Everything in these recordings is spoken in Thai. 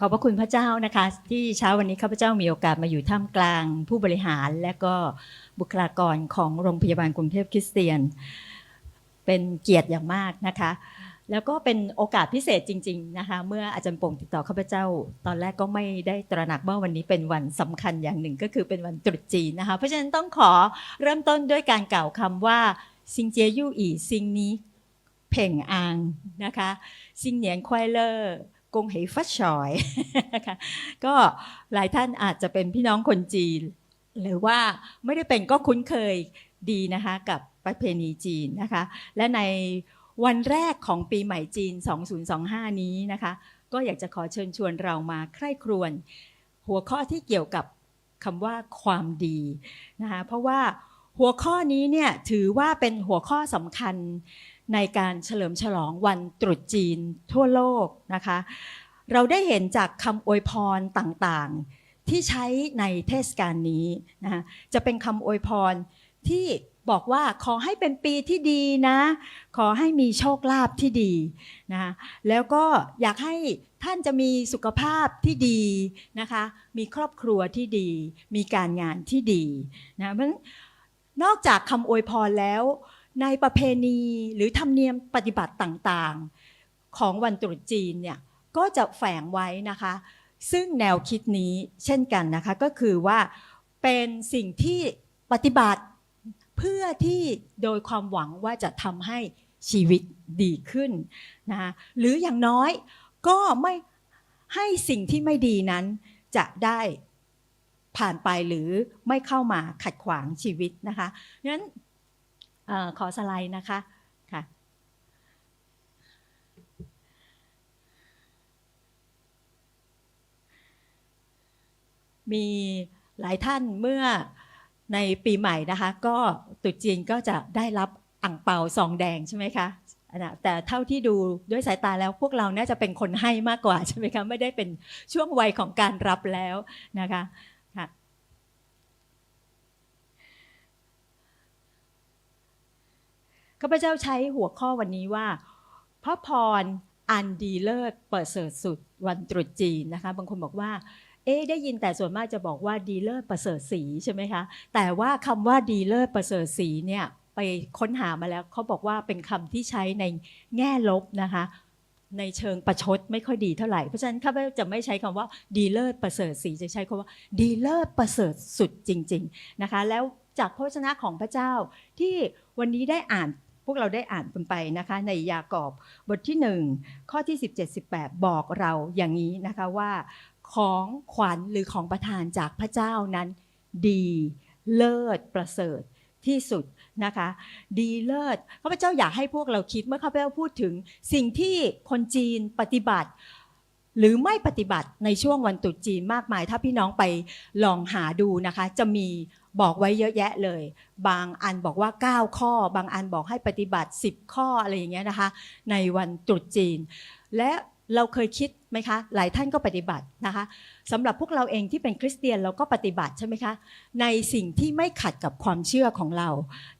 ขอบพระคุณพระเจ้านะคะ ที่เช้าวันนี้ข้าพเจ้ามีโอกาสมาอยู่ท่ามกลาง ผู้บริหารและก็บุคลากรของโรงพยาบาลกรุงเทพคริสเตียน เป็นเกียรติอย่างมากนะคะ แล้วก็เป็นโอกาสพิเศษจริง ๆนะคะ เมื่ออาจารย์ป่งติดต่อข้าพเจ้า ตอนแรกก็ไม่ได้ตระหนักว่าวันนี้เป็นวันสำคัญอย่างหนึ่งก็คือเป็นวันตรุษจีนนะคะเพราะฉะนั้นต้องขอเริ่มต้นด้วยการกล่าวคำว่าซิงเจียยู่อีซิงนี้เพ่งอางนะคะซิงเหนียนควายเลอร์ กงเหฟัดชอยนะคะก็หลายท่านอาจจะเป็นพี่น้องคนจีน หรือว่าไม่ได้เป็นก็คุ้นเคยดีนะคะกับประเพณีจีนนะคะ และในวันแรกของปีใหม่จีน 2025 นี้นะคะ ก็อยากจะขอเชิญชวนเรามาใคร่ครวญหัวข้อที่เกี่ยวกับคำว่าความดีนะคะเพราะว่าหัวข้อนี้เนี่ยถือว่าเป็นหัวข้อสำคัญ ในการเฉลิมฉลองวันตรุษจีนทั่วโลกนะคะ เราได้เห็นจากคำอวยพรต่างๆ ที่ใช้ในเทศกาลนี้นะคะจะเป็นคำอวยพรที่บอกว่าขอให้เป็นปีที่ดีนะ ขอให้มีโชคลาภที่ดีนะคะแล้วก็อยากให้ท่านจะมีสุขภาพที่ดีนะคะ มีครอบครัวที่ดี มีการงานที่ดีนะเพราะนอกจากคำอวยพรแล้ว ในประเพณีหรือธรรมเนียมปฏิบัติต่างๆ ของวันตรุษจีนเนี่ยก็จะแฝงไว้นะคะ ซึ่งแนวคิดนี้เช่นกันนะคะก็คือว่าเป็นสิ่งที่ปฏิบัติเพื่อที่โดยความหวังว่าจะทำให้ชีวิตดีขึ้นนะคะหรืออย่างน้อยก็ไม่ให้สิ่งที่ไม่ดีนั้นจะได้ผ่านไปหรือไม่เข้ามาขัดขวางชีวิตนะคะงั้น ขอสไลด์นะคะค่ะมีหลายท่านเมื่อในปีใหม่นะคะ ก็ตรุษจีนก็จะได้รับอ่างเปาซองแดงใช่ไหมคะนะแต่เท่าที่ดูด้วยสายตาแล้วพวกเราน่าจะเป็นคนให้มากกว่าใช่ไหมคะไม่ได้เป็นช่วงวัยของการรับแล้วนะคะค่ะ ข้าพเจ้าใช้หัวข้อวันนี้ว่าพระพรอันดีเลิศประเสริฐสุดวันตรุษจีนนะคะ บางคนบอกว่า เอ๊ได้ยินแต่ส่วนมากจะบอกว่าดีเลิศประเสริฐสีใช่ไหมคะ แต่ว่าคำว่าดีเลิศประเสริฐสีเนี่ยไปค้นหามาแล้วเขาบอกว่าเป็นคำที่ใช้ในแง่ลบนะคะ ในเชิงประชดไม่ค่อยดีเท่าไหร่ เพราะฉะนั้นข้าพเจ้าจะไม่ใช้คำว่าดีเลิศประเสริฐสีจะใช้คำว่าดีเลิศประเสริฐสุดจริง ๆนะคะ แล้วจากพระวจนะของพระเจ้าที่วันนี้ได้อ่าน พวกเราได้อ่านกันไปนะคะในยากอบบทที่หนึ่งข้อที่ 17-18 บอกเราอย่างนี้นะคะว่า ของขวัญหรือของประทานจากพระเจ้านั้น ดีเลิศประเสริฐที่สุดนะคะ ดีเลิศข้าพเจ้าอยากให้พวกเราคิดเมื่อข้าพเจ้าพูดถึงสิ่งที่คนจีนปฏิบัติ หรือไม่ปฏิบัติในช่วงวันตรุษจีนมากมาย ถ้าพี่น้องไปลองหาดูนะคะ จะมีบอกไว้เยอะแยะเลย บางอันบอกว่า 9 ข้อ บางอันบอกให้ปฏิบัติ 10 ข้ออะไรอย่างเงี้ยนะคะ ในวันตรุษจีน และ เราเคยคิดไหมคะ หลายท่านก็ปฏิบัตินะคะสำหรับพวกเราเองที่เป็นคริสเตียนเราก็ปฏิบัติใช่ไหมคะ ในสิ่งที่ไม่ขัดกับความเชื่อของเรา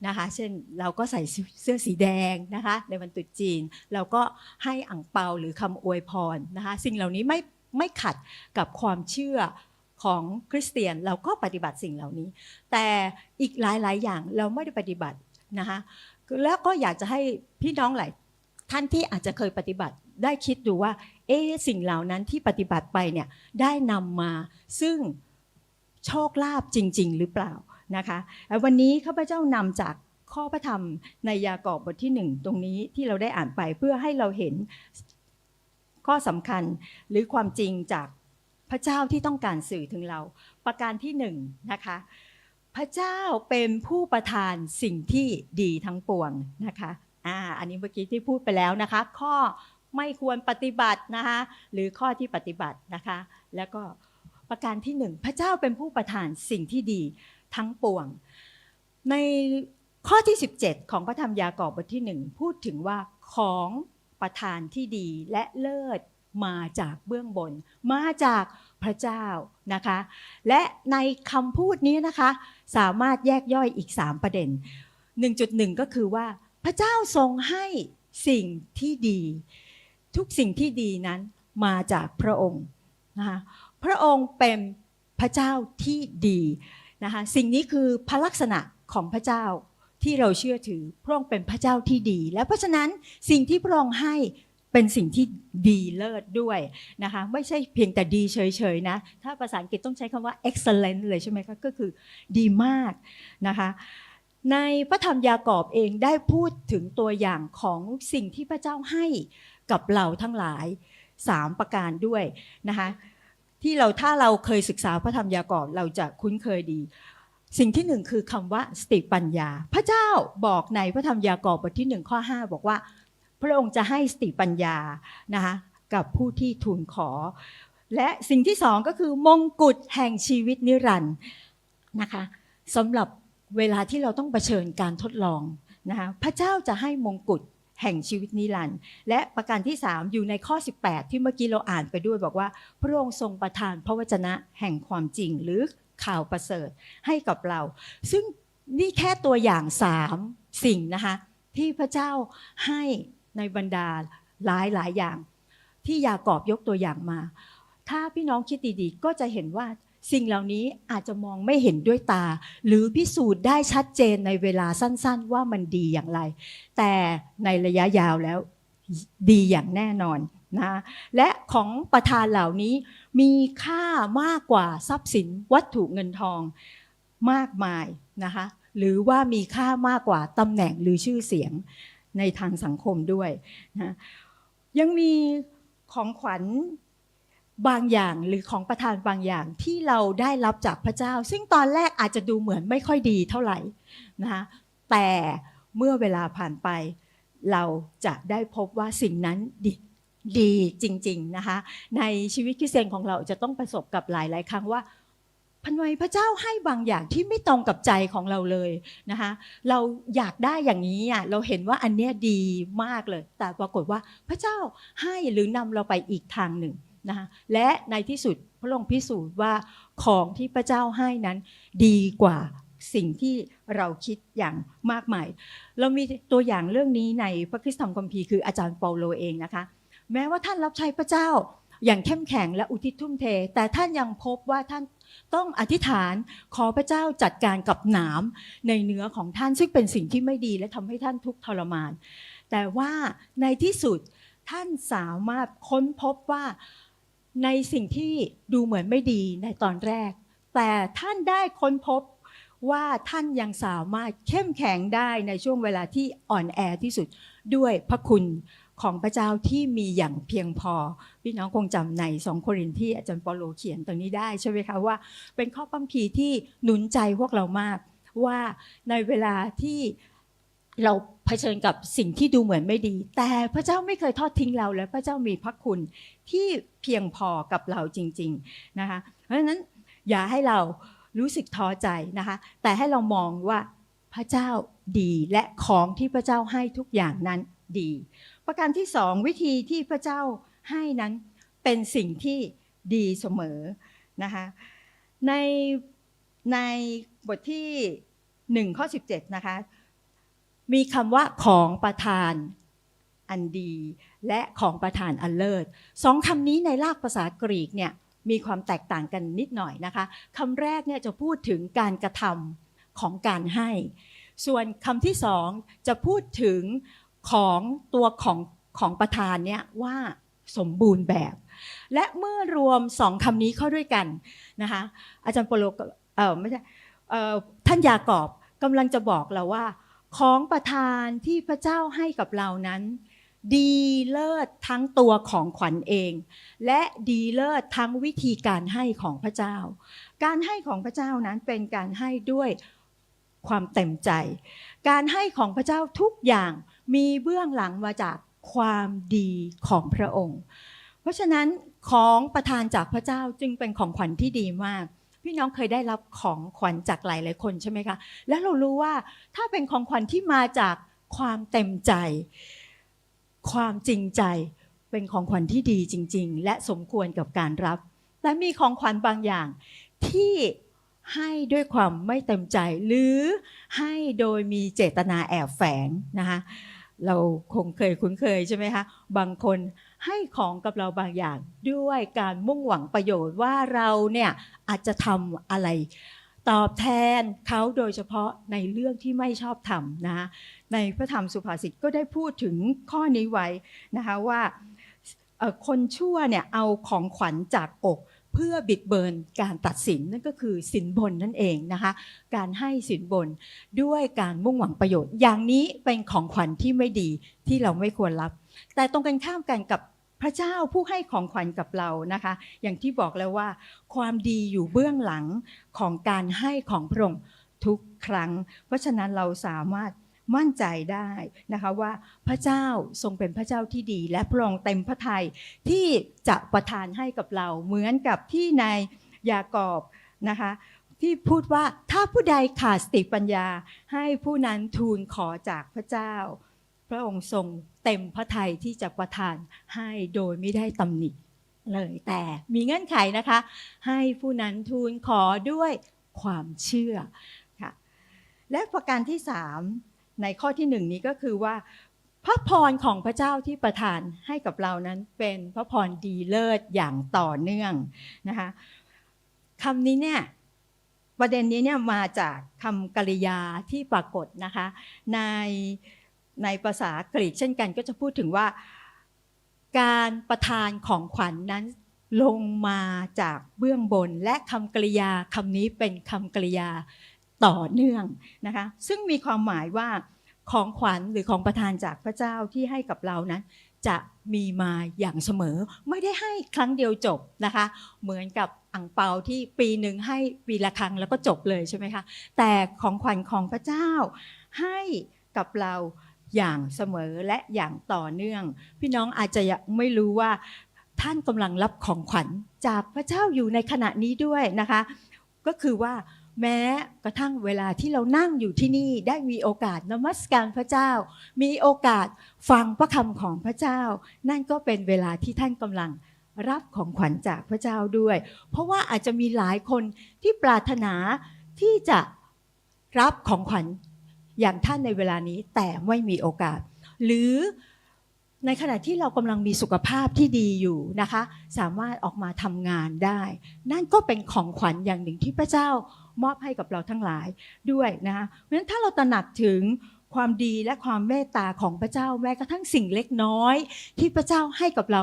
นะคะ เช่นเราก็ใส่เสื้อสีแดงนะคะ ในวันตรุษจีน เราก็ให้อ่างเปาหรือคำอวยพรนะคะ สิ่งเหล่านี้ไม่ไม่ขัดกับความเชื่อของคริสเตียนเราก็ปฏิบัติสิ่งเหล่านี้ แต่อีกหลายๆ อย่างเราไม่ได้ปฏิบัตินะคะแล้วก็อยากจะให้พี่น้องหลายท่านที่อาจจะเคยปฏิบัติ ได้คิดดูว่า เอ๊สิ่งเหล่านั้นที่ปฏิบัติไปเนี่ยได้นำมาซึ่งโชคลาภจริง ๆ หรือเปล่านะคะววันนี้ข้าพเจ้านำจากข้อพระธรรมในยากอบบทที่หนึ่งตรงนี้ที่เราได้อ่านไปเพื่อให้เราเห็นข้อสำคัญหรือความจริงจากพระเจ้าที่ต้องการสื่อถึงเรา ประการที่หนึ่งนะคะพระเจ้าเป็นผู้ประทานสิ่งที่ดีทั้งปวงนะคะอ่าอันนี้เมื่อกี้ที่พูดไปแล้วนะคะ ข้อ ไม่ควรปฏิบัตินะคะหรือข้อที่ปฏิบัตินะคะ แล้วก็ประการที่หนึ่งพระเจ้าเป็นผู้ประทานสิ่งที่ดีทั้งปวง ในข้อที่ 17 ของพระธรรมยากอบบทที่หนึ่งพูดถึงว่าของประทานที่ดีและเลิศมาจากเบื้องบน มาจากพระเจ้านะคะ และในคำพูดนี้นะคะ สามารถแยกย่อยอีก 3 ประเด็น 1.1 ก็คือว่าพระเจ้าทรงให้สิ่งที่ดี ทุกสิ่งที่ดีนั้นมาจากพระองค์นะคะพระองค์เป็นพระเจ้าที่ดีนะคะสิ่งนี้คือพระลักษณะของพระเจ้าที่เราเชื่อถือพระองค์เป็นพระเจ้าที่ดี และเพราะฉะนั้นสิ่งที่พระองค์ให้เป็นสิ่งที่ดีเลิศด้วยนะคะไม่ใช่เพียงแต่ดีเฉยๆนะถ้าภาษาอังกฤษต้องใช้คำว่า excellent เลยใช่ไหมคะก็คือดีมากนะคะในพระธรรมยากอบเองได้พูดถึงตัวอย่างของสิ่งที่พระเจ้าให้ กับเราทั้งหลาย 3 ประการด้วยนะคะที่เราถ้าเราเคยศึกษาพระธรรมยากอบเราจะคุ้นเคยดี สิ่งที่หนึ่งคือคำว่าสติปัญญา พระเจ้าบอกในพระธรรมยากอบบทที่หนึ่งข้อ 5 บอกว่า พระองค์จะให้สติปัญญานะคะกับผู้ที่ทูลขอ และสิ่งที่สองก็คือมงกุฎแห่งชีวิตนิรันดร์นะคะสำหรับเวลาที่เราต้องเผชิญการทดลองนะคะพระเจ้าจะให้มงกุฎ แห่งชีวิตนิรันดร์และประการที่ 3 อยู่ในข้อ 18 ที่เมื่อกี้เราอ่านไปด้วยบอกว่า พระองค์ทรงประทานพระวจนะแห่งความจริงหรือข่าวประเสริฐให้กับเรา ซึ่งนี่แค่ตัวอย่างสามสิ่งนะคะที่พระเจ้าให้ในบรรดาหลายหลายอย่าง ที่ยากอบยกตัวอย่างมา ถ้าพี่น้องคิดดีๆ ก็จะเห็นว่า สิ่งเหล่านี้อาจจะมองไม่เห็นด้วยตา หรือพิสูจน์ได้ชัดเจนในเวลาสั้นๆ ว่ามันดีอย่างไร แต่ในระยะยาวแล้วดีอย่างแน่นอนนะและของประธานเหล่านี้มีค่ามากกว่าทรัพย์สินวัตถุเงินทองมากมายนะคะหรือว่ามีค่ามากกว่าตำแหน่งหรือชื่อเสียงในทางสังคมด้วยนะยังมีของขวัญ บางอย่างหรือของประทานบางอย่างที่เราได้รับจากพระเจ้า ซึ่งตอนแรกอาจจะดูเหมือนไม่ค่อยดีเท่าไหร่นะคะแต่เมื่อเวลาผ่านไป เราจะได้พบว่าสิ่งนั้นดีดีจริงๆนะคะในชีวิตคริสเตียนของเราจะต้องประสบกับหลาย ๆ ครั้งว่าพันไมพระเจ้าให้บางอย่างที่ไม่ตรงกับใจของเราเลยนะคะเราอยากได้อย่างนี้อะเราเห็นว่าอันเนี้ยดีมากเลย แต่ปรากฏว่าพระเจ้าให้หรือนำเราไปอีกทางหนึ่ง นะคะและในที่สุดพระองค์พิสูจน์ว่าของที่พระเจ้าให้นั้นดีกว่าสิ่งที่เราคิดอย่างมากมาย เรามีตัวอย่างเรื่องนี้ในพระคริสตธรรมคัมภีร์คืออาจารย์เปาโลเองนะคะ แม้ว่าท่านรับใช้พระเจ้าอย่างเข้มแข็งและอุทิศทุ่มเท แต่ท่านยังพบว่าท่านต้องอธิษฐานขอพระเจ้าจัดการกับหนามในเนื้อของท่านซึ่งเป็นสิ่งที่ไม่ดีและทำให้ท่านทุกข์ทรมาน แต่ว่าในที่สุดท่านสามารถค้นพบว่า ในสิ่งที่ดูเหมือนไม่ดีในตอนแรก แต่ท่านได้ค้นพบว่าท่านยังสามารถเข้มแข็งได้ในช่วงเวลาที่อ่อนแอที่สุดด้วยพระคุณของพระเจ้าที่มีอย่างเพียงพอ พี่น้องคงจำในสองโครินที่อาจารย์เปาโลเขียนตรงนี้ได้ใช่ไหมคะว่า เป็นข้อพัมพีที่หนุนใจพวกเรามากว่าในเวลาที่ เราเผชิญกับสิ่งที่ดูเหมือนไม่ดี แต่พระเจ้าไม่เคยทอดทิ้งเราและพระเจ้ามีพระคุณที่เพียงพอกับเราจริง ๆนะคะ เพราะฉะนั้นอย่าให้เรารู้สึกท้อใจนะคะ แต่ให้เรามองว่าพระเจ้าดีและของที่พระเจ้าให้ทุกอย่างนั้นดี ประการที่สองวิธีที่พระเจ้าให้นั้นเป็นสิ่งที่ดีเสมอนะคะในในบทที่1ข้อ17นะคะ มีคำว่าของประทานอันดี และของประทานอันเลิศสองคำนี้ในรากภาษากรีกเนี่ยมีความแตกต่างกันนิดหน่อยนะคะคำแรกเนี่ยจะพูดถึงการกระทำของการให้ ส่วนคำที่สองจะพูดถึงของตัวของของประธานเนี่ยว่าสมบูรณ์แบบ และเมื่อรวมสองคำนี้เข้าด้วยกันนะคะอาจารย์โปโลเออไม่ใช่ท่านยากอบกำลังจะบอกเราว่า ของประทานที่พระเจ้าให้กับเรานั้น ดีเลิศทั้งตัวของขวัญเอง และดีเลิศทั้งวิธีการให้ของพระเจ้า การให้ของพระเจ้านั้นเป็นการให้ด้วยความเต็มใจ การให้ของพระเจ้าทุกอย่างมีเบื้องหลังมาจากความดีของพระองค์ เพราะฉะนั้นของประทานจากพระเจ้าจึงเป็นของขวัญที่ดีมาก พี่น้องเคยได้รับของขวัญจากหลายหลายคนใช่ไหมคะ แล้วเรารู้ว่าถ้าเป็นของขวัญที่มาจากความเต็มใจ ความจริงใจ เป็นของขวัญที่ดีจริง ๆ และสมควรกับการรับ แต่มีของขวัญบางอย่างที่ให้ด้วยความไม่เต็มใจ หรือให้โดยมีเจตนาแอบแฝงนะคะเราคงเคยคุ้นเคยใช่ไหมคะ บางคน ให้ของกับเราบางอย่างด้วยการมุ่งหวังประโยชน์ว่าเราเนี่ยอาจจะทำอะไรตอบแทนเขาโดยเฉพาะในเรื่องที่ไม่ชอบทำนะในพระธรรมสุภาษิตก็ได้พูดถึงข้อนี้ไว้นะคะว่าคนชั่วเนี่ยเอาของขวัญจากอกเพื่อบิดเบือนการตัดสินนั่นก็คือสินบนนั่นเองนะคะ การให้สินบนด้วยการมุ่งหวังประโยชน์ อย่างนี้เป็นของขวัญที่ไม่ดีที่เราไม่ควรรับ แต่ตรงกันข้ามกันกับ พระเจ้าผู้ให้ของขวัญกับเรานะคะ อย่างที่บอกแล้วว่า ความดีอยู่เบื้องหลังของการให้ของพระองค์ทุกครั้ง เพราะฉะนั้นเราสามารถมั่นใจได้นะคะว่าพระเจ้าทรงเป็นพระเจ้าที่ดี และพระองค์เต็มพระทัยที่จะประทานให้กับเราเหมือนกับที่ในยากอบนะคะที่พูดว่าถ้าผู้ใดขาดสติปัญญาให้ผู้นั้นทูลขอจากพระเจ้า ระองค์ทรงเต็มพระทัยที่จะประทานให้โดยไม่ได้ตำหนิเลยแต่มีเงื่อนไขนะคะ ให้ผู้นั้นทูลขอด้วยความเชื่อค่ะและประการที่สามในข้อที่หนึ่งนี้ก็คือว่า พระพรของพระเจ้าที่ประทานให้กับเรานั้นเป็นพระพรดีเลิศอย่างต่อเนื่องนะคะคำนี้เนี่ยประเด็นนี้เนี่ยมาจากคำกริยาที่ปรากฏนะคะใน ในภาษากรีกเช่นกันก็จะพูดถึงว่า การประทานของขวัญนนั้นลงมาจากเบื้องบนและคำกริยาคำนี้เป็นคำกริยาต่อเนื่องนะคะซึ่งมีความหมายว่าของขวัญหรือของประทานจากพระเจ้าที่ให้กับเรานั้น จะมีมาอย่างเสมอ ไม่ได้ให้ครั้งเดียวจบนะคะ เหมือนกับอ่งเปาที่ปีหนึ่งให้ปีละครั้งแล้วก็จบเลยใช่ไหมคะแต่ของขวัญของพระเจ้าให้กับเรา อย่างเสมอและอย่างต่อเนื่อง พี่น้องอาจจะยังไม่รู้ว่าท่านกำลังรับของขวัญจากพระเจ้าอยู่ในขณะนี้ด้วยนะคะ ก็คือว่าแม้กระทั่งเวลาที่เรานั่งอยู่ที่นี่ได้มีโอกาสนมัสการพระเจ้า มีโอกาสฟังพระคำของพระเจ้า นั่นก็เป็นเวลาที่ท่านกำลังรับของขวัญจากพระเจ้าด้วย เพราะว่าอาจจะมีหลายคนที่ปรารถนาที่จะรับของขวัญ อย่างท่านในเวลานี้แต่ไม่มีโอกาส หรือในขณะที่เรากำลังมีสุขภาพที่ดีอยู่นะคะ สามารถออกมาทำงานได้ นั่นก็เป็นของขวัญอย่างหนึ่งที่พระเจ้ามอบให้กับเราทั้งหลายด้วยนะคะเพราะฉะนั้นถ้าเราตระหนักถึงความดีและความเมตตาของพระเจ้าแม้กระทั่งสิ่งเล็กน้อย ที่พระเจ้าให้กับเรา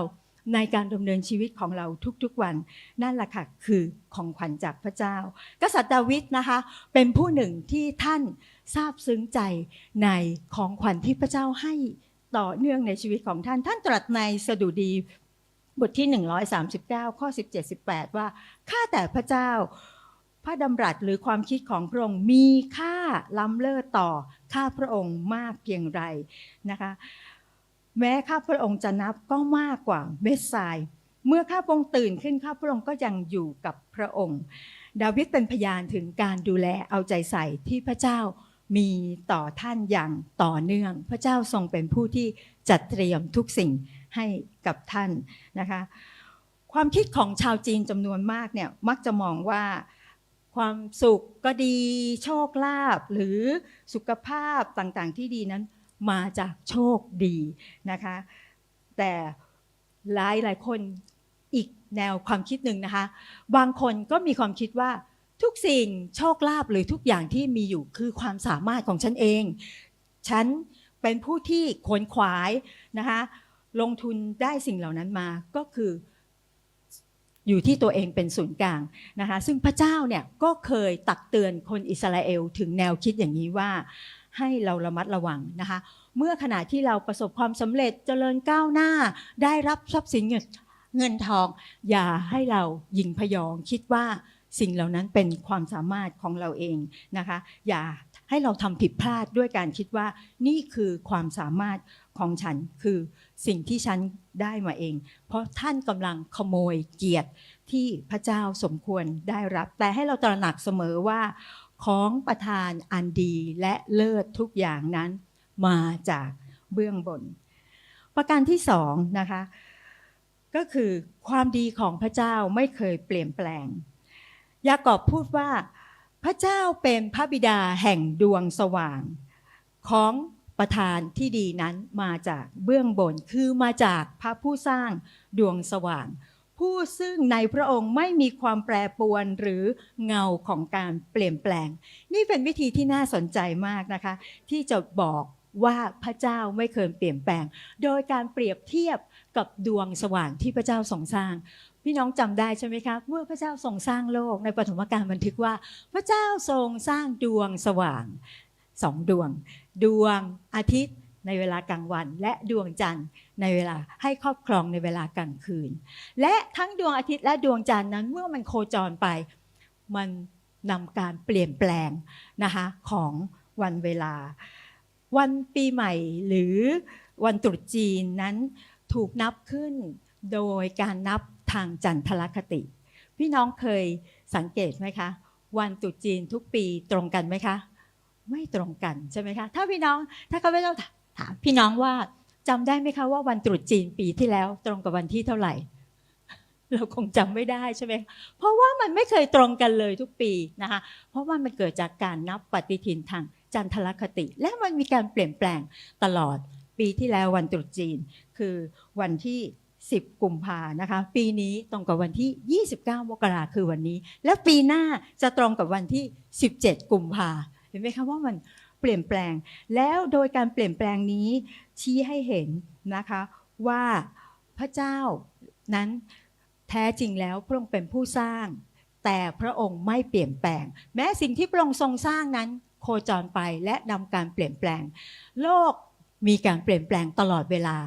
ในการดำเนินชีวิตของเราทุกๆวัน นั่นแหละค่ะคือของขวัญจากพระเจ้า กษัตริย์ดาวิดนะคะ เป็นผู้หนึ่งที่ท่าน ซาบซึ้งใจในของขวัญที่พระเจ้าให้ต่อเนื่องในชีวิตของท่าน ท่านตรัสในสดุดีบทที่ 139 ข้อ 17 18 ว่า ข้าแต่พระเจ้า พระดำรัสหรือความคิดของพระองค์มีค่าล้ำเลิศต่อข้าพระองค์มากเพียงไรนะคะ แม้ข้าพระองค์จะนับก็มากกว่าเม็ดทราย เมื่อข้าพระองค์ตื่นขึ้นข้าพระองค์ก็ยังอยู่กับพระองค์ ดาวิดเป็นพยานถึงการดูแลเอาใจใส่ที่พระเจ้า มีต่อท่านอย่างต่อเนื่อง พระเจ้าทรงเป็นผู้ที่จัดเตรียมทุกสิ่งให้กับท่านนะคะความคิดของชาวจีนจำนวนมากเนี่ยมักจะมองว่าความสุขก็ดีโชคลาภหรือสุขภาพต่างๆที่ดีนั้นมาจากโชคดีนะคะแต่หลายหลายคนอีกแนวความคิดหนึ่งนะคะ บางคนก็มีความคิดว่า ทุกสิ่งโชคลาภหรือทุกอย่างที่มีอยู่คือความสามารถของฉันเอง ฉันเป็นผู้ที่ขวนขวายนะคะลงทุนได้สิ่งเหล่านั้นมาก็คืออยู่ที่ตัวเองเป็นศูนย์กลางนะคะซึ่งพระเจ้าเนี่ยก็เคยตักเตือนคนอิสราเอลถึงแนวคิดอย่างนี้ว่าให้เราระมัดระวังนะคะเมื่อขณะที่เราประสบความสำเร็จเจริญก้าวหน้า ได้รับทรัพย์สินเงินเงินทอง อย่าให้เรายิงพยองคิดว่า สิ่งเหล่านั้นเป็นความสามารถของเราเองนะคะ อย่าให้เราทำผิดพลาดด้วยการคิดว่านี่คือความสามารถของฉันคือสิ่งที่ฉันได้มาเอง เพราะท่านกำลังขโมยเกียรติที่พระเจ้าสมควรได้รับ แต่ให้เราตระหนักเสมอว่า ของประทานอันดีและเลิศทุกอย่างนั้น มาจากเบื้องบน ประการที่สองนะคะ ก็คือความดีของพระเจ้าไม่เคยเปลี่ยนแปลง ยากอบพูดว่า พระเจ้าเป็นพระบิดาแห่งดวงสว่าง ของประธานที่ดีนั้นมาจากเบื้องบนคือมาจากพระผู้สร้างดวงสว่าง ผู้ซึ่งในพระองค์ไม่มีความแปรปรวนหรือเงาของการเปลี่ยนแปลง นี่เป็นวิธีที่น่าสนใจมากนะคะ ที่จะบอกว่าพระเจ้าไม่เคยเปลี่ยนแปลง โดยการเปรียบเทียบกับดวงสว่างที่พระเจ้าทรงสร้าง พี่น้องจำได้ใช่ไหมครับเมื่อพระเจ้าทรงสร้างโลกในปฐมกาลบันทึกว่า พระเจ้าทรงสร้างดวงสว่างสองดวง ดวงอาทิตย์ในเวลากลางวัน และดวงจันทร์ในเวลาให้ครอบครองในเวลากลางคืน และทั้งดวงอาทิตย์และดวงจันทร์นั้นเมื่อมันโคจรไป มันนำการเปลี่ยนแปลงนะคะของวันเวลา วันปีใหม่หรือวันตรุษจีนนั้นถูกนับขึ้นโดยการนับ ทางจันทรคติ พี่น้องเคยสังเกตไหมคะ วันตรุษจีนทุกปีตรงกันไหมคะ ไม่ตรงกันใช่ไหมคะ ถ้าพี่น้องถ้าเขาไม่ต้องถามพี่น้องว่าจำได้ไหมคะว่าวันตรุษจีนปีที่แล้วตรงกับวันที่เท่าไหร่ เราคงจำไม่ได้ใช่ไหมเพราะว่ามันไม่เคยตรงกันเลยทุกปีนะคะ เพราะว่ามันเกิดจากการนับปฏิทินทางจันทรคติ และมันมีการเปลี่ยนแปลงตลอดปีที่แล้ววันตรุษจีน คือวันที่ 10 กุมภานะคะ ปีนี้ตรงกับวันที่ 29 มกราคือวันนี้ และปีหน้าจะตรงกับวันที่ 17 กุมภาเห็นไหมคะว่ามันเปลี่ยนแปลง แล้วโดยการเปลี่ยนแปลงนี้ชี้ให้เห็นนะคะว่าพระเจ้านั้นแท้จริงแล้วพระองค์เป็นผู้สร้าง แต่พระองค์ไม่เปลี่ยนแปลง แม้สิ่งที่พระองค์ทรงสร้างนั้น โคจรไปและนำการเปลี่ยนแปลง โลกมีการเปลี่ยนแปลงตลอดเวลา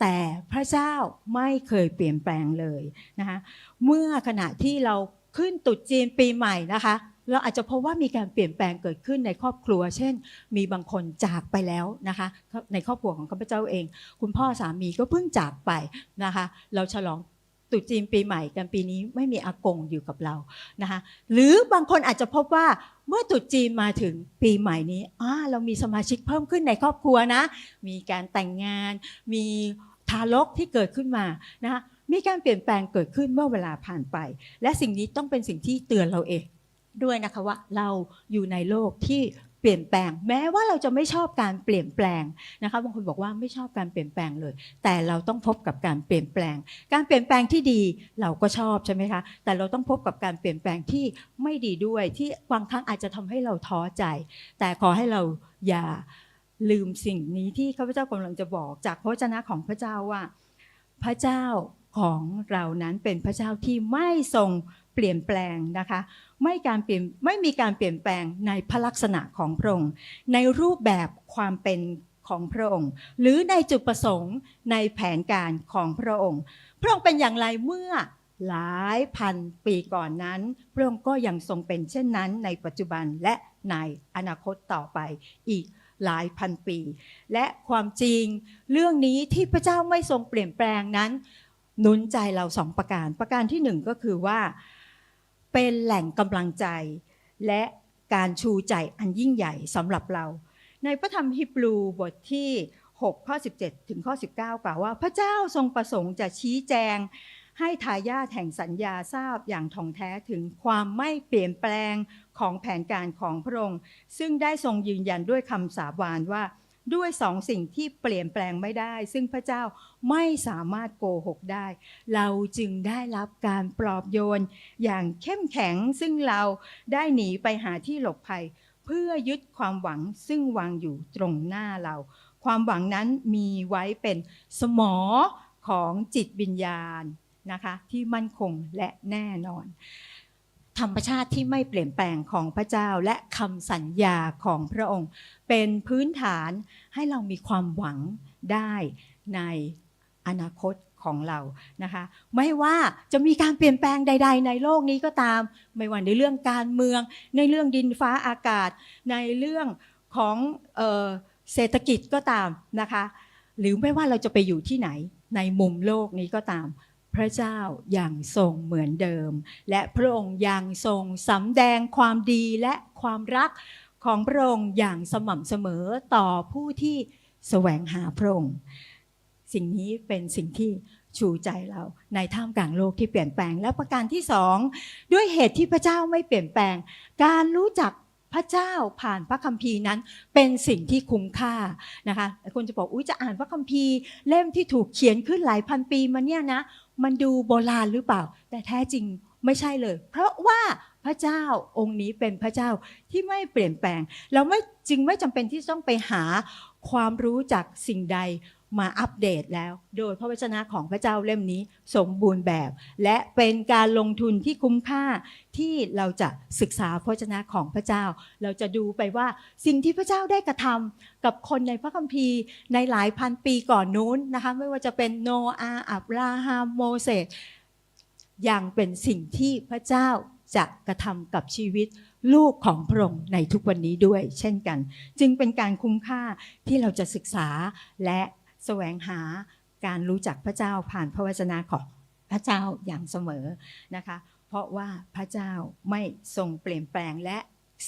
แต่พระเจ้าไม่เคยเปลี่ยนแปลงเลยนะคะเมื่อขณะที่เราขึ้นตรุษจีนปีใหม่นะคะเราอาจจะพบว่ามีการเปลี่ยนแปลงเกิดขึ้นในครอบครัว เช่น มีบางคนจากไปแล้วนะคะ ในครอบครัวของข้าพเจ้าเอง คุณพ่อสามีก็เพิ่งจากไปนะคะ เราฉลองตรุษจีนปีใหม่กันปีนี้ไม่มีอากงอยู่กับเรานะคะ หรือบางคนอาจจะพบว่า เมื่อตรุษจีนมาถึงปีใหม่นี้อ่าเรามีสมาชิกเพิ่มขึ้นในครอบครัวนะ มีการแต่งงาน มีทารกที่เกิดขึ้นมานะคะมีการเปลี่ยนแปลงเกิดขึ้นเมื่อเวลาผ่านไป และสิ่งนี้ต้องเป็นสิ่งที่เตือนเราเองด้วยนะคะว่าเราอยู่ในโลกที่ เปลี่ยนแปลง แม้ว่าเราจะไม่ชอบการเปลี่ยนแปลงนะคะบางคนบอกว่าไม่ชอบการเปลี่ยนแปลงเลย แต่เราต้องพบกับการเปลี่ยนแปลง การเปลี่ยนแปลงที่ดีเราก็ชอบใช่ไหมคะแต่เราต้องพบกับการเปลี่ยนแปลงที่ไม่ดีด้วย ที่บางครั้งอาจจะทำให้เราท้อใจ แต่ขอให้เราอย่าลืมสิ่งนี้ที่ข้าพเจ้ากำลังจะบอก จากพระวจนะของพระเจ้าว่า พระเจ้าของเรานั้นเป็นพระเจ้าที่ไม่ทรงเปลี่ยนแปลงนะคะ ไม่การเปลี่ยนไม่มีการเปลี่ยนแปลงในพระลักษณะของพระองค์ในรูปแบบความเป็นของพระองค์ หรือในจุดประสงค์ในแผนการของพระองค์ พระองค์เป็นอย่างไรเมื่อหลายพันปีก่อนนั้น พระองค์ก็ยังทรงเป็นเช่นนั้นในปัจจุบันและในอนาคตต่อไปอีกหลายพันปี และความจริงเรื่องนี้ที่พระเจ้าไม่ทรงเปลี่ยนแปลงนั้นหนุนใจเราสองประการ ประการที่หนึ่งก็คือว่า เป็นแหล่งกำลังใจ และการชูใจอันยิ่งใหญ่สำหรับเรา ในพระธรรมฮิบรูบทที่ 6 ข้อ 17 ถึงข้อ 19 กล่าวว่า พระเจ้าทรงประสงค์จะชี้แจง ให้ทายาทแห่งสัญญาทราบอย่างท่องแท้ถึงความไม่เปลี่ยนแปลงของแผนการของพระองค์ ซึ่งได้ทรงยืนยันด้วยคำสาบานว่า ด้วยสองสิ่งที่เปลี่ยนแปลงไม่ได้ ซึ่งพระเจ้าไม่สามารถโกหกได้ เราจึงได้รับการปลอบโยน อย่างเข้มแข็งซึ่งเราได้หนีไปหาที่หลบภัย เพื่อยึดความหวังซึ่งวางอยู่ตรงหน้าเรา ความหวังนั้นมีไว้เป็นสมอของจิตวิญญาณนะคะที่มั่นคงและแน่นอน ธรรมชาติที่ไม่เปลี่ยนแปลงของพระเจ้าและคำสัญญาของพระองค์ เป็นพื้นฐานให้เรามีความหวังได้ในอนาคตของเรานะคะ ไม่ว่าจะมีการเปลี่ยนแปลงใด ๆ ในโลกนี้ก็ตาม ไม่ว่าในเรื่องการเมือง ในเรื่องดินฟ้าอากาศ ในเรื่องของเออเศรษฐกิจก็ตามนะคะ หรือไม่ว่าเราจะไปอยู่ที่ไหนในมุมโลกนี้ก็ตาม พระเจ้ายังทรงเหมือนเดิม และพระองค์ยังทรงสำแดงความดีและความรักของพระองค์อย่างสม่ำเสมอต่อผู้ที่แสวงหาพระองค์ สิ่งนี้เป็นสิ่งที่ชูใจเราในท่ามกลางโลกที่เปลี่ยนแปลงและประการที่สองด้วยเหตุที่พระเจ้าไม่เปลี่ยนแปลง การรู้จัก พระเจ้าผ่านพระคัมภีร์นั้นเป็นสิ่งที่คุ้มค่านะคะคนจะบอกอุ้ยจะอ่านพระคัมภีร์ เล่มที่ถูกเขียนขึ้นหลายพันปีมาเนี่ยนะมันดูโบราณหรือเปล่า แต่แท้จริงไม่ใช่เลย เพราะว่าพระเจ้าองค์นี้เป็นพระเจ้าที่ไม่เปลี่ยนแปลง เราไม่จึงไม่จำเป็นที่ต้องไปหาความรู้จากสิ่งใด มาอัปเดตแล้ว โดยพระวจนะของพระเจ้าเล่มนี้สมบูรณ์แบบ และเป็นการลงทุนที่คุ้มค่าที่เราจะศึกษาพระวจนะของพระเจ้า เราจะดูไปว่าสิ่งที่พระเจ้าได้กระทำกับคนในพระคัมภีร์ในหลายพันปีก่อนนู้นนะคะไม่ว่าจะเป็นโนอาอับราฮัมโมเสสยังเป็นสิ่งที่พระเจ้าจะกระทำกับชีวิตลูกของพระองค์ในทุกวันนี้ด้วย เช่นกัน จึงเป็นการคุ้มค่าที่เราจะศึกษาและ แสวงหาการรู้จักพระเจ้าผ่านพระวจนะของพระเจ้าอย่างเสมอนะคะ เพราะว่าพระเจ้าไม่ทรงเปลี่ยนแปลงและ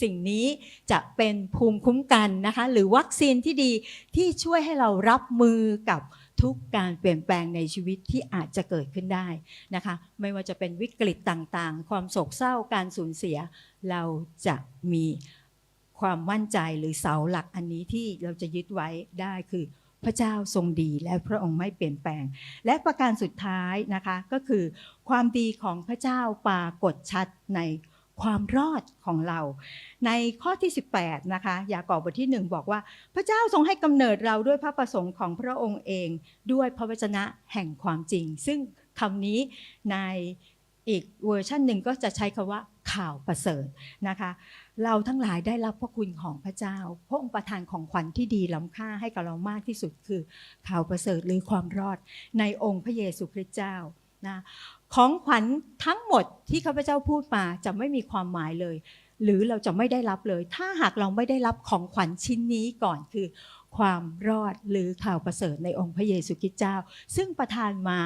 สิ่งนี้จะเป็นภูมิคุ้มกันนะคะ หรือวัคซีนที่ดีที่ช่วยให้เรารับมือกับทุกการเปลี่ยนแปลงในชีวิตที่อาจจะเกิดขึ้นได้นะคะ ไม่ว่าจะเป็นวิกฤตต่างๆ ความโศกเศร้าการสูญเสีย เราจะมีความมั่นใจหรือเสาหลักอันนี้ที่เราจะยึดไว้ได้คือ พระเจ้าทรงดีและพระองค์ไม่เปลี่ยนแปลง และประการสุดท้ายนะคะก็คือความดีของพระเจ้าปรากฏชัดในความรอดของเรา ในข้อที่ 18 นะคะ ยากอบบทที่หนึ่งบอกว่า พระเจ้าทรงให้กำเนิดเราด้วยพระประสงค์ของพระองค์เอง ด้วยพระวจนะแห่งความจริง ซึ่งคำนี้ในอีกเวอร์ชันหนึ่งก็จะใช้คำว่า ข่าวประเสริฐนะคะ เราทั้งหลายได้รับพระคุณของพระเจ้า พระองค์ประทานของขวัญที่ดีล้ำค่าให้กับเรามากที่สุดคือข่าวประเสริฐหรือความรอดในองค์พระเยซูคริสต์เจ้านะของขวัญทั้งหมดที่ข้าพเจ้าพูดมาจะไม่มีความหมายเลย หรือเราจะไม่ได้รับเลย ถ้าหากเราไม่ได้รับของขวัญชิ้นนี้ก่อนคือ ความรอดหรือข่าวประเสริฐในองค์พระเยซูคริสต์เจ้า ซึ่งประทานมา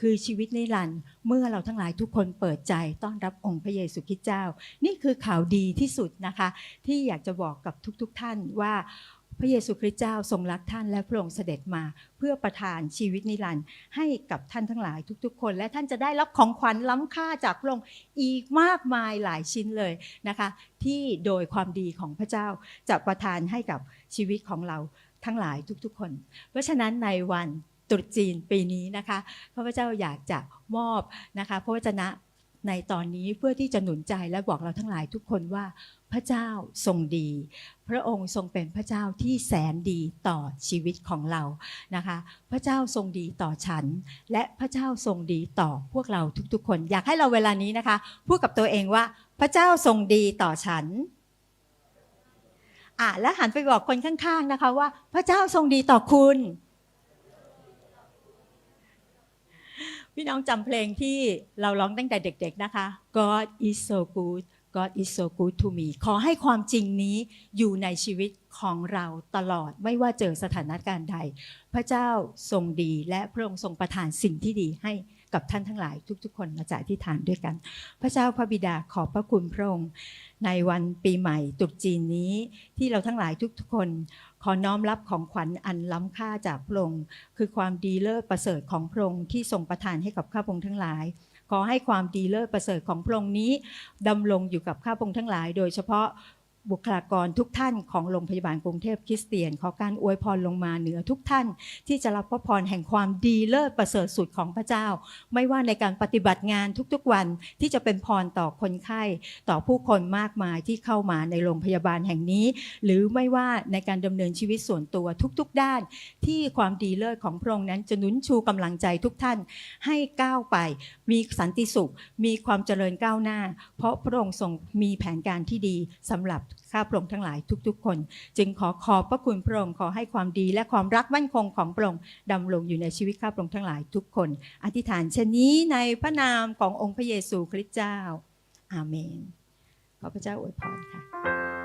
คือชีวิตนิรันดร์เมื่อเราทั้งหลายทุกคนเปิดใจต้อนรับองค์พระเยซูคริสต์เจ้า นี่คือข่าวดีที่สุดนะคะ ที่อยากจะบอกกับทุกๆทท่านว่าพระเยซูคริสต์เจ้าทรงรักท่านและพระองค์เสด็จมา เพื่อประทานชีวิตนิรันดร์ให้กับท่านทั้งหลายทุกๆ คน และท่านจะได้รับของขวัญล้ำค่าจากพระองค์อีกมากมายหลายชิ้นเลยนะคะ ที่โดยความดีของพระเจ้าจะประทานให้กับชีวิตของเราทั้งหลายทุกๆ คน เพราะฉะนั้นในวัน ตรุษจีนปีนี้นะคะข้าพเจ้าอยากจะมอบนะคะพระวจนะในตอนนี้เพื่อที่จะหนุนใจและบอกเราทั้งหลายทุกคนว่าพระเจ้าทรงดี พระองค์ทรงเป็นพระเจ้าที่แสนดีต่อชีวิตของเรานะคะ พระเจ้าทรงดีต่อฉัน และพระเจ้าทรงดีต่อพวกเราทุกๆ คน อยากให้เราเวลานี้นะคะพูดกับตัวเองว่าพระเจ้าทรงดีต่อฉันอะและหันไปบอกคนข้างๆนะคะว่า พระเจ้าทรงดีต่อคุณ พี่น้องจำเพลงที่เราร้องตั้งแต่เด็กๆนะคะ God is so good God is so good to me ขอให้ความจริงนี้อยู่ในชีวิตของเราตลอดไม่ว่าเจอสถานการณ์ใด พระเจ้าทรงดีและพระองค์ทรงประทานสิ่งที่ดีให้ กับท่านทั้งหลายทุก ๆ คนมาจากที่ฐานด้วยกัน พระเจ้าพระบิดาขอบพระคุณพระองค์ในวันปีใหม่ตรุษจีนนี้ที่เราทั้งหลายทุกๆคน ขอน้อมรับของขวัญอันล้ำค่าจากพระองค์คือความดีเลิศประเสริฐของพระองค์ที่ทรงประทานให้กับข้าพงทั้งหลายขอให้ความดีเลิศประเสริฐของพระองค์นี้ดำรงอยู่กับข้าพงทั้งหลาย โดยเฉพาะ บุคลากรทุกท่านของโรงพยาบาลกรุงเทพคริสเตียน ขอการอวยพรลงมาเหนือทุกท่าน ที่จะรับพระพรแห่งความดีเลิศประเสริฐสุดของพระเจ้า ไม่ว่าในการปฏิบัติงานทุกๆวันที่จะเป็นพรต่อคนไข้ต่อผู้คนมากมายที่เข้ามาในโรงพยาบาลแห่งนี้ หรือไม่ว่าในการดำเนินชีวิตส่วนตัวทุกๆ ด้าน ที่ความดีเลิศของพระองค์นั้นจะนุนชูกำลังใจทุกท่านให้ก้าวไป มีสันติสุข มีความเจริญก้าวหน้า เพราะพระองค์ทรงมีแผนการที่ดีสำหรับข้าพระองค์ทั้งหลายทุก ๆ คน จึงขอขอบพระคุณพระองค์ขอให้ความดีและความรักมั่นคงของพระองค์ดำรงอยู่ในชีวิตข้าพระองค์ทั้งหลายทุกคน อธิษฐานเช่นนี้ในพระนามขององค์พระเยซูคริสต์เจ้า อาเมน ขอพระเจ้าอวยพรค่ะประ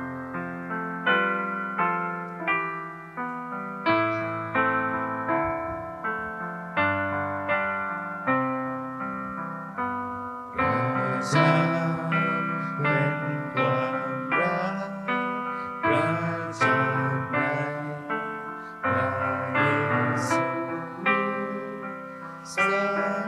เ